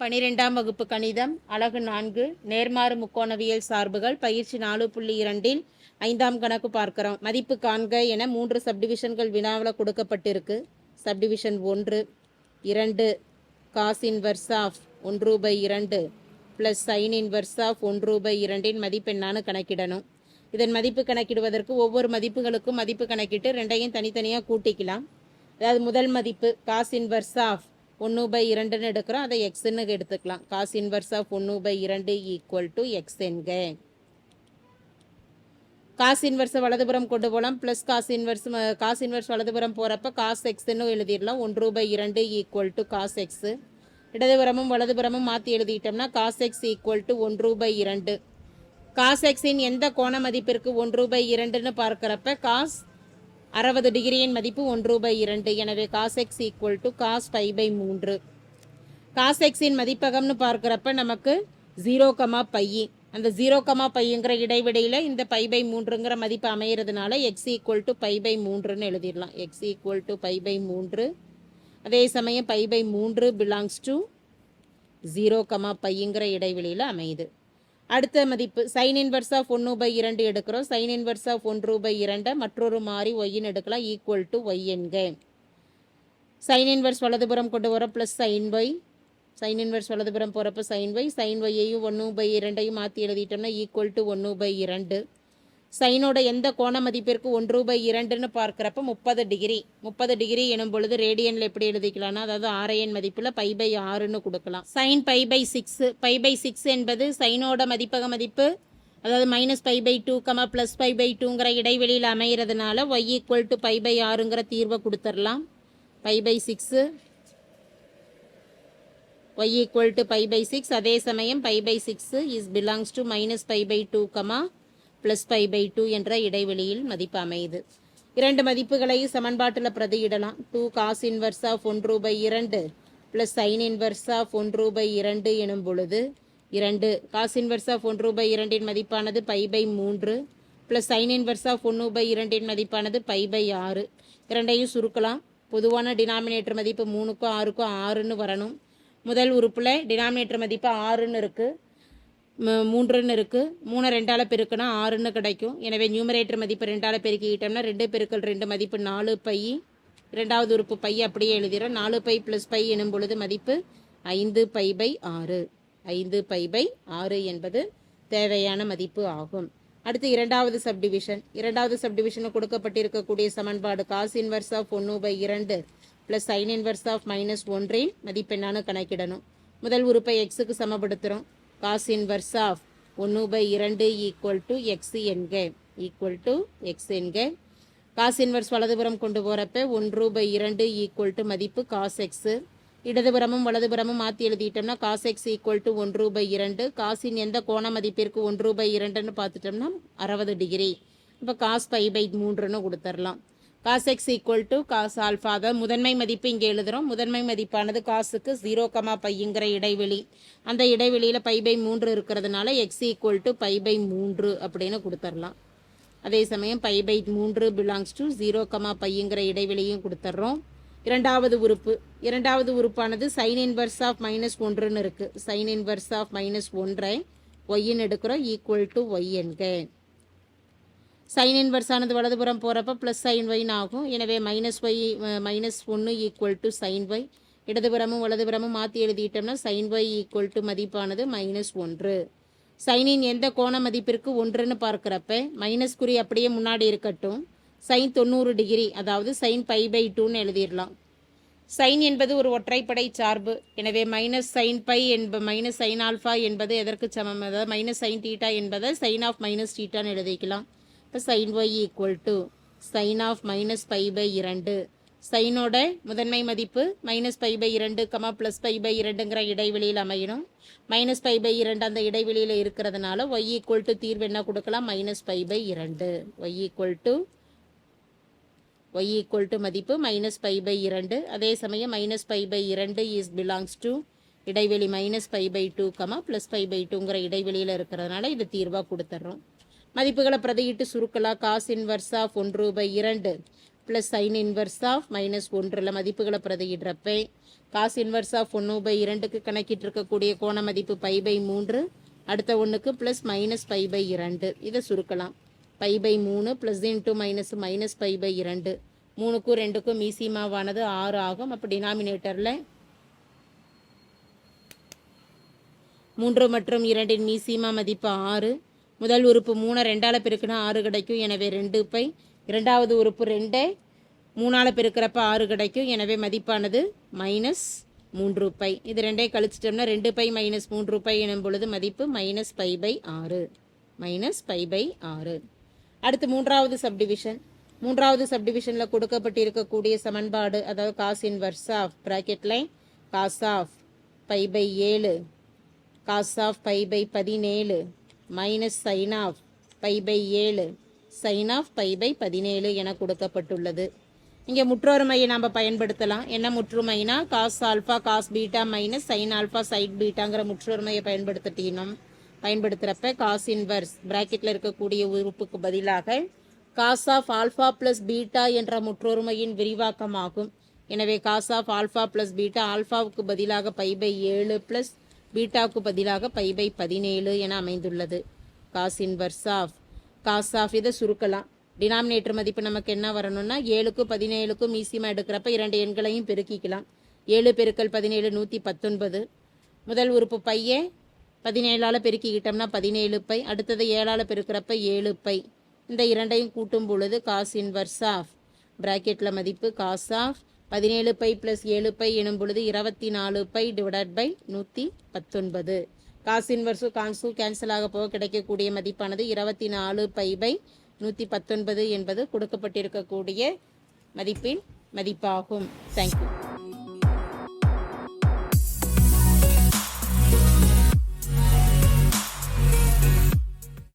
பனிரெண்டாம் வகுப்பு கணிதம் அழகு நான்கு நேர்மாறு முக்கோணவியல் சார்புகள் பயிற்சி நாலு புள்ளி இரண்டில் ஐந்தாம் கணக்கு பார்க்கிறோம். மதிப்பு காண்க என மூன்று சப்டிவிஷன்கள் வினாவில் கொடுக்கப்பட்டிருக்கு. சப்டிவிஷன் ஒன்று இரண்டு காஸ் இன்வர்ஸ் ஆஃப் ஒன்று பை இரண்டு ப்ளஸ் சைன் இன்வர்ஸ் ஆஃப் ஒன்று பை இரண்டின் மதிப்பு என்னான்னு கணக்கிடணும். இதன் மதிப்பு கணக்கிடுவதற்கு ஒவ்வொரு மதிப்புகளுக்கும் மதிப்பு கணக்கிட்டு ரெண்டையும் தனித்தனியாக கூட்டிக்கலாம். அதாவது முதல் மதிப்பு காஸ் இன்வர்ஸ் ஆஃப் ஒன்று பை இரண்டுன்னு எடுக்கிறோம். அதை எக்ஸ்ன்னு எடுத்துக்கலாம். காஸ் இன்வர்ஸ் ஆஃப் ஒன்று பை இரண்டு ஈக்குவல் டு எக்ஸ் என்க. காஸ் இன்வர்ஸை வலதுபுறம் கொண்டு போகலாம் plus cos inverse cos inverse வலதுபுறம் போகிறப்ப காஸ் எக்ஸ்ன்னு எழுதிடலாம். ஒன்று பை இரண்டு ஈக்குவல் டு காஸ் எக்ஸு இடதுபுறமும் வலதுபுறமும் மாற்றி எழுதிட்டோம்னா காஸ் எக்ஸ் ஈக்குவல் டு ஒன்று பை இரண்டு. காஸ் எக்ஸின் எந்த கோண மதிப்பிற்கு ஒன்று பை இரண்டுன்னு பார்க்குறப்ப காஸ் அறுபது டிகிரியின் மதிப்பு ஒன்று பை இரண்டு. எனவே cos x equal to cos five by மூன்று. காஸ் எக்ஸின் மதிப்பகம்னு பார்க்குறப்ப நமக்கு ஜீரோ கமா பையி அந்த ஜீரோ கமா பையங்கிற இடைவெளியில் இந்த பை பை மூன்றுங்கிற மதிப்பு அமையிறதுனால x equal to pi by மூன்றுன்னு எழுதிடலாம். X equal to pi by மூன்று. அதே சமயம் பை பை மூன்று பிலாங்ஸ் டு ஜீரோ கமா பையங்கிற இடைவெளியில் அமையுது. அடுத்த மதிப்பு. சைன் இன்வர்ஸ் ஆஃப் ஒன்று பை இரண்டு எடுக்கிறோம். சைன் இன்வர்ஸ் ஆஃப் ஒன்று பை இரண்டை மற்றொரு மாறி ஒய்ன்னு எடுக்கலாம். ஈக்குவல் டு ஒய் என்க. சைன் இன்வர்ஸ் வலதுபுறம் கொண்டு வர plus sine y sine inverse வலதுபுறம் போகிறப்ப சைன் ஒய் சைன் ஒய்யையும் ஒன்று பை இரண்டையும் மாற்றி எழுதிட்டோம்னா ஈக்குவல் டு ஒன்று பை இரண்டு. சைனோட எந்த கோண மதிப்பிற்கு ஒன்று பை இரண்டுன்னு பார்க்குறப்ப முப்பது டிகிரி முப்பது டிகிரி எனும் பொழுது ரேடியனில் எப்படி எழுதிக்கலாம்னா அதாவது ஆரையன் மதிப்பில் பை பை ஆறுன்னு கொடுக்கலாம் sine pi by six pi by six என்பது சைனோட மதிப்பக மதிப்பு அதாவது minus pi by two comma plus pi by டூங்கிற இடைவெளியில் அமைகிறதுனால y equal to pi by ஆறுங்கிற தீர்வை கொடுத்துடலாம் pi by six y equal to pi by six அதே சமயம் pi by six is belongs to minus pi by two comma plus pi by two என்ற இடைவெளியில் மதிப்பு அமையுது. இரண்டு மதிப்புகளையும் சமன்பாட்டில் பிரதியிடலாம். டூ காஸ் இன்வர்ஸ் ஆஃப் ஒன்று பை இரண்டு ப்ளஸ் சைன் இன்வர்ஸ் ஆஃப் ஒன்று பை இரண்டு எனும் பொழுது இரண்டு. காஸ் இன்வர்ஸ் ஆஃப் ஒன்று பை இரண்டின் மதிப்பானது பை பை மூன்று ப்ளஸ் சைன் இன்வர்ஸ் ஆஃப் ஒன்று பை இரண்டின் மதிப்பானது பை பை ஆறு. இரண்டையும் சுருக்கலாம். பொதுவான டினாமினேட்டர் மதிப்பு மூணுக்கும் ஆறுக்கும் ஆறுன்னு வரணும். முதல் உறுப்பில் டினாமினேட்டர் மதிப்பு ஆறுன்னு இருக்குது மூன்றுன்னு இருக்குது மூணு ரெண்டால் பெருக்குனா ஆறுன்னு கிடைக்கும். எனவே நியூமரேட்டர் மதிப்பு ரெண்டால் பெருக்கிக்கிட்டோம்னா ரெண்டு பெருக்கல் ரெண்டு மதிப்பு நாலு பை. ரெண்டாவது உறுப்பு பை அப்படியே எழுதிடும் நாலு பை ப்ளஸ் பை எனும் பொழுது மதிப்பு ஐந்து பை பை ஆறு. ஐந்து பை பை ஆறு என்பது தேவையான மதிப்பு ஆகும். அடுத்து இரண்டாவது சப்டிவிஷன் இரண்டாவது சப்டிவிஷனு கொடுக்கப்பட்டிருக்கக்கூடிய சமன்பாடு காஸ் இன்வர்ஸ் ஆஃப் ஒன்று பை இரண்டு plus sine inverse of minus ஒன்றின் என்னான்னு கணக்கிடணும். முதல் உறுப்பை எக்ஸுக்கு சமப்படுத்துகிறோம் காஸ் இன்வர்ஸ் ஆஃப் ஒன்று பை இரண்டு ஈக்குவல் டு எக்ஸ் என்க ஈக்குவல் டு எக்ஸ் என்க. காஸ் இன்வர்ஸ் வலதுபுறம் கொண்டு போகிறப்ப ஒன்று பை இரண்டு ஈக்குவல் டு மதிப்பு காஸ் எக்ஸு இடதுபுறமும் வலதுபுறமும் மாற்றி எழுதிட்டோம்னா காஸ் எக்ஸ் ஈக்குவல் டு ஒன்று பை இரண்டு காசின் எந்த கோண மதிப்பிற்கு ஒன்று பை இரண்டுன்னு பார்த்துட்டோம்னா அறுபது டிகிரி இப்போ காஸ் பை பை மூன்றுன்னு கொடுத்துடலாம் cos x equal to cos alpha அதாவது முதன்மை மதிப்பு இங்கே எழுதுகிறோம் முதன்மை மதிப்பானது காசுக்கு ஜீரோ கமா பைங்கிற இடைவெளி. அந்த இடைவெளியில் பை பை மூன்று இருக்கிறதுனால x equal to pi by மூன்று அப்படின்னு கொடுத்துடலாம் அதே சமயம் பை பை மூன்று பிலாங்ஸ் டு ஜீரோ கமா பைங்கிற இடைவெளியும் கொடுத்துட்றோம் இரண்டாவது உறுப்பு. இரண்டாவது உறுப்பானது சைன் இன்வர்ஸ் ஆஃப் மைனஸ் ஒன்றுன்னு இருக்குது சைன் இன்வர்ஸ் ஆஃப் மைனஸ் ஒன்றை ஒய்ன்னு எடுக்கிறோம். ஈக்குவல் டு ஒய் என்க. சைன் இன்வர்ஸ் ஆனது வலதுபுறம் போகிறப்ப ப்ளஸ் சைன் ஒய்னு ஆகும் எனவே மைனஸ் ஒய் மைனஸ் ஒன்று ஈக்குவல் டு சைன் ஒய் இடதுபுறமும் வலதுபுறமும் மாற்றி எழுதிட்டோம்னா சைன் ஒய் ஈக்குவல் டு மதிப்பானது மைனஸ் ஒன்று. சைனின் எந்த கோண மதிப்பிற்கு ஒன்றுன்னு பார்க்குறப்ப மைனஸ் குறி அப்படியே முன்னாடி இருக்கட்டும். சைன் தொண்ணூறு டிகிரி அதாவது சைன் பை பை டூன்னு எழுதிடலாம். சைன் என்பது ஒரு ஒற்றைப்படை சார்பு. எனவே மைனஸ் சைன் பை என்ப மைனஸ் சைன் ஆல்ஃபா என்பது எதற்கு சமம்? அதாவது மைனஸ் சைன் தீட்டா என்பதை சைன் ஆஃப் மைனஸ் தீட்டான்னு எழுதிக்கலாம். இப்போ sine y equal to sine of minus pi by இரண்டு. சைனோட முதன்மை மதிப்பு மைனஸ் பை பை இரண்டு கமா ப்ளஸ் பை பை இரண்டுங்கிற இடைவெளியில் அமையணும். மைனஸ் பை பை இரண்டு அந்த இடைவெளியில் இருக்கிறதுனால ஒய் ஈக்குவல் டு தீர்வு என்ன கொடுக்கலாம்? மைனஸ் பை பை இரண்டு. Y equal to y equal to மதிப்பு மைனஸ் பை பை இரண்டு. அதே சமயம் மைனஸ் பை பை இரண்டு இஸ் பிலாங்ஸ் டு இடைவெளி minus pi by two comma plus pi by டூங்கிற இடைவெளியில் இருக்கிறதுனால இது தீர்வாக கொடுத்துட்றோம் மதிப்புகளை பிரதியிட்டு சுருக்கலாம். காஸ் இன்வர்ஸ் ஆஃப் ஒன்று பை இரண்டு plus sine inverse of minus ஒன்றில் மதிப்புகளை பிரதியிடுறப்ப காஸ் இன்வர்ஸ் ஆஃப் ஒன்று பை இரண்டுக்கு கணக்கிட்டு இருக்கக்கூடிய கோண மதிப்பு பை பை மூன்று அடுத்த ஒன்றுக்கு ப்ளஸ் மைனஸ் பை பை இரண்டு. இதை சுருக்கலாம். பை பை மூணு plus into minus minus pi by இரண்டு. மூணுக்கும் ரெண்டுக்கும் மீசிமாவானது ஆறு ஆகும். அப்போ டினாமினேட்டரில் மூன்று மற்றும் இரண்டின் மீசிமா மதிப்பு ஆறு முதல் உறுப்பு மூணை ரெண்டால் பெருக்கினா ஆறு கிடைக்கும். எனவே ரெண்டு பை இரண்டாவது உறுப்பு ரெண்டை மூணால் பெருக்கிறப்ப ஆறு கிடைக்கும். எனவே மதிப்பானது மைனஸ் மூன்று பை. இது ரெண்டே கழிச்சிட்டோம்னா ரெண்டு பை மைனஸ் மூன்று பை எனும் பொழுது மதிப்பு மைனஸ் பை பை ஆறு. மைனஸ் பை பை ஆறு. அடுத்து மூன்றாவது சப்டிவிஷன் மூன்றாவது சப்டிவிஷனில் கொடுக்கப்பட்டிருக்கக்கூடிய சமன்பாடு அதாவது காஸ் இன்வர்ஸ் ஆஃப் ப்ராக்கெட்டில் காஸ் ஆஃப் பை பை ஏழு காஸ் ஆஃப் பை பை பதினேழு minus sine of pi by ஏழு சைன் ஆஃப் பை பை பதினேழு என கொடுக்கப்பட்டுள்ளது. இங்கே முற்றொருமையை நாம் பயன்படுத்தலாம். என்ன முற்றுமைனா cos alpha cos beta minus sine alpha sine பீட்டாங்கிற முற்றொருமையை பயன்படுத்திட்டோம் பயன்படுத்துகிறப்ப காஸ் இன்வர்ஸ் பிராக்கெட்டில் இருக்கக்கூடிய உறுப்புக்கு பதிலாக cos of alpha plus beta என்ற முற்றொருமையின் விரிவாக்கமாகும். எனவே cos of alpha plus beta ஆல்ஃபாவுக்கு பதிலாக பை பை ஏழு ப்ளஸ் பீட்டாவுக்கு பதிலாக பை பை பதினேழு என அமைந்துள்ளது. Cos inverse of cos of இதை சுருக்கலாம். டினாமினேட்டர் மதிப்பு நமக்கு என்ன வரணும்னா ஏழுக்கும் பதினேழுக்கும் மீசியமாக எடுக்கிறப்ப இரண்டு எண்களையும் பெருக்கிக்கலாம். ஏழு பெருக்கல் பதினேழு நூற்றி பத்தொன்பது. முதல் உறுப்பு பையே பதினேழால் பெருக்கிக்கிட்டோம்னா பதினேழு பை. அடுத்தது ஏழால் பெருக்கிறப்ப ஏழு பை. இந்த இரண்டையும் கூட்டும் பொழுது காஸ் இன்வர்ஸ் ஆஃப் பிராக்கெட்டில் மதிப்பு காஸ் ஆஃப் பதினேழு பை ப்ளஸ் ஏழு பை எனும் பொழுது இருபத்தி நாலு பை டிவைடட் பை நூற்றி பத்தொன்பது காஸ் இன்வர்ஸும் கான்ஸும் கேன்சல் ஆக போக கிடைக்கக்கூடிய மதிப்பானது இருபத்தி நாலு பை பை நூற்றி பத்தொன்பது என்பது கொடுக்கப்பட்டிருக்கக்கூடிய மதிப்பின் மதிப்பாகும். தேங்க்யூ